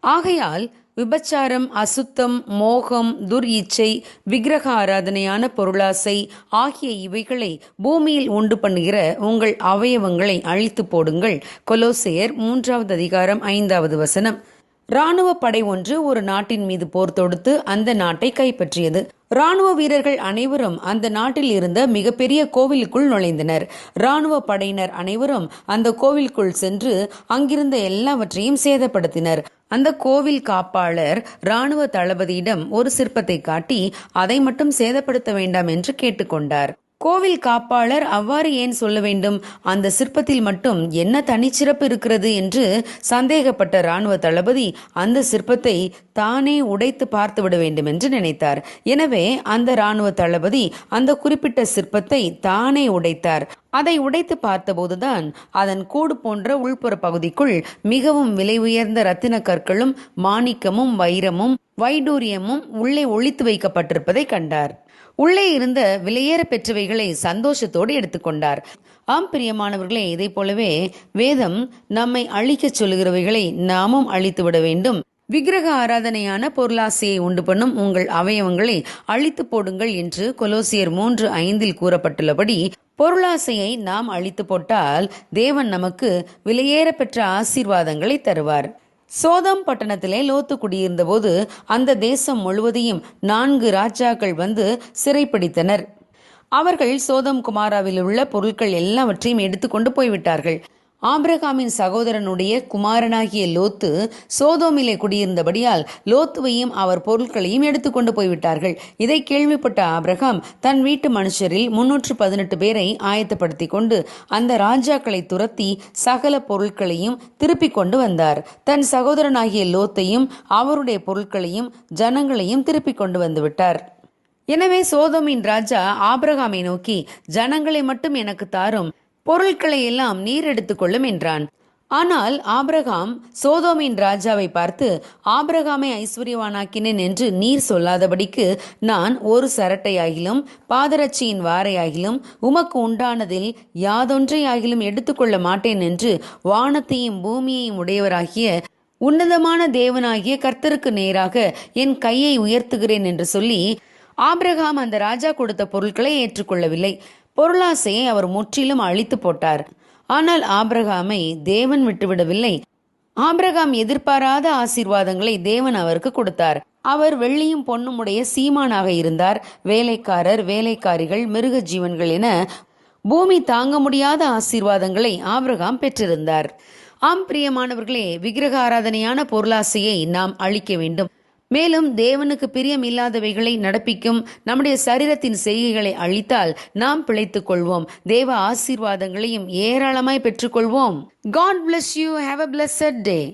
ஆகையால் விபச்சாரம் அசுத்தம் மோகம் துர் இச்சை விக்கிரக ஆராதனையான பொருளாசை ஆகிய இவைகளை பூமியில் உண்டு பண்ணுகிற உங்கள் அவயவங்களை அழித்து போடுங்கள். கொலோசையர் மூன்றாவது அதிகாரம் ஐந்தாவது வசனம். ராணுவ படை ஒன்று ஒரு நாட்டின் மீது போர் தொடுத்து அந்த நாட்டை கைப்பற்றியது. ராணுவ வீரர்கள் அனைவரும் அந்த நாட்டில் இருந்த மிகப்பெரிய கோவிலுக்குள் நுழைந்தனர். ராணுவ படையினர் அனைவரும் அந்த கோவிலுக்குள் சென்று அங்கிருந்த எல்லாவற்றையும் சேதப்படுத்தினர். அந்த கோவில் காப்பாளர் ராணுவ தளபதியிடம் ஒரு சிற்பத்தை காட்டி அதை மட்டும் சேதப்படுத்த வேண்டாம் என்று கேட்டுக்கொண்டார். கோவில் காப்பாளர் அவ்வாறு ஏன் சொல்ல வேண்டும்? அந்த சிற்பத்தில் மட்டும் என்ன தனிச்சிறப்பு இருக்கிறது என்று சந்தேகப்பட்ட ராணுவ தளபதி அந்த சிற்பத்தை தானே உடைத்து பார்த்துவிட வேண்டும் என்று நினைத்தார். எனவே அந்த ராணுவ தளபதி அந்த குறிப்பிட்ட சிற்பத்தை தானே உடைத்தார். அதை உடைத்து பார்த்தபோதுதான் அதன் கூடு போன்ற உள்புற பகுதிக்குள் மிகவும் விலை உயர்ந்த ரத்தின கற்களும் மாணிக்கமும் வைரமும் வைடூரியமும் உள்ளே ஒளித்து வைக்கப்பட்டிருப்பதை கண்டார். உள்ளே இருந்த விலையேற பெற்றவைகளை சந்தோஷத்தோடு எடுத்துக்கொண்டார். ஆம் பிரியமானவர்களே இதை போலவே வேதம் நம்மை அழிக்கச் சொல்லுகிறவைகளை நாமும் அழித்து விட வேண்டும். விக்கிரக ஆராதனையான பொருளாசையை உண்டு பண்ணும் உங்கள் அவயவங்களை அழித்து போடுங்கள் என்று கொலோசியர் மூன்று ஐந்தில் கூறப்பட்டுள்ளபடி பொருளாசையை நாம் அழித்து போட்டால் தேவன் நமக்கு விலையேற பெற்ற ஆசீர்வாதங்களை தருவார். சோதம் பட்டணத்திலே லோத்து குடியிருந்தபோது அந்த தேசம் முழுவதையும் நான்கு ராஜாக்கள் வந்து சிறைப்பிடித்தனர். அவர்கள் சோதம் குமாராவில் உள்ள பொருட்கள் எல்லாவற்றையும் எடுத்துக்கொண்டு போய்விட்டார்கள். ஆபிரகாமின் சகோதரனுடைய குமாரனாகிய லோத்து சோதோமிலே குடியிருந்தபடியால் லோத்துவையும் அவர் பொருட்களையும் எடுத்துக்கொண்டு போய்விட்டார்கள். இதை கேள்விப்பட்ட ஆபிரகாம் தன் வீட்டு மனுஷரில் முன்னூற்று பதினெட்டு பேரை ஆயத்தப்படுத்தி கொண்டு அந்த ராஜாக்களை துரத்தி சகல பொருட்களையும் திருப்பிக் கொண்டு வந்தார். தன் சகோதரனாகிய லோத்தையும் அவருடைய பொருட்களையும் ஜனங்களையும் திருப்பிக் கொண்டு வந்துவிட்டார் எனவே சோதோமின் ராஜா ஆபிரகாமை நோக்கி ஜனங்களை மட்டும் எனக்கு தாரும். பொருட்களை எல்லாம் நீர் எடுத்துக்கொள்ளும் என்றான். ஆனால் ஆபிரகாம் சோதோமின் ராஜாவை பார்த்து ஆபிரகாமை ஐஸ்வர்யவானாக்கினேன் என்று நீர் சொல்லாதபடிக்கு நான் ஒரு சரட்டையாகிலும் பாதரட்சியின் வாரையாகிலும் உமக்கு உண்டானதில் யாதொன்றையாகிலும் எடுத்துக்கொள்ள மாட்டேன் என்று வானத்தையும் பூமியையும் உடையவராகிய உன்னதமான தேவனாகிய கர்த்தருக்கு நேராக என் கையை உயர்த்துகிறேன் என்று சொல்லி ஆபிரகாம் அந்த ராஜா கொடுத்த பொருட்களை ஏற்றுக்கொள்ளவில்லை. பொருளாசையை அவர் முற்றிலும் அழித்து போட்டார். ஆனால் ஆபிரகாமை தேவன் விட்டுவிடவில்லை. ஆபிரகாம் எதிர்பாராத ஆசீர்வாதங்களை தேவன் அவருக்கு கொடுத்தார். அவர் வெள்ளியும் பொண்ணுமுடைய உடைய சீமானாக இருந்தார். வேலைக்காரர் வேலைக்காரிகள் மிருக ஜீவன்கள் என பூமி தாங்க முடியாத ஆசீர்வாதங்களை ஆபிரகாம் பெற்றிருந்தார். ஆம் பிரியமானவர்களே விக்கிரக ஆராதனையான பொருளாசையை நாம் அழிக்க வேண்டும். மேலும் தேவனுக்கு பிரியம் இல்லாதவைகளை நடப்பிக்கும் நம்முடைய சரீரத்தின் செய்கைகளை அழித்தால் நாம் பிழைத்துக் கொள்வோம். தேவ ஆசீர்வாதங்களையும் ஏராளமாய் பெற்றுக்கொள்வோம். God bless you have a blessed day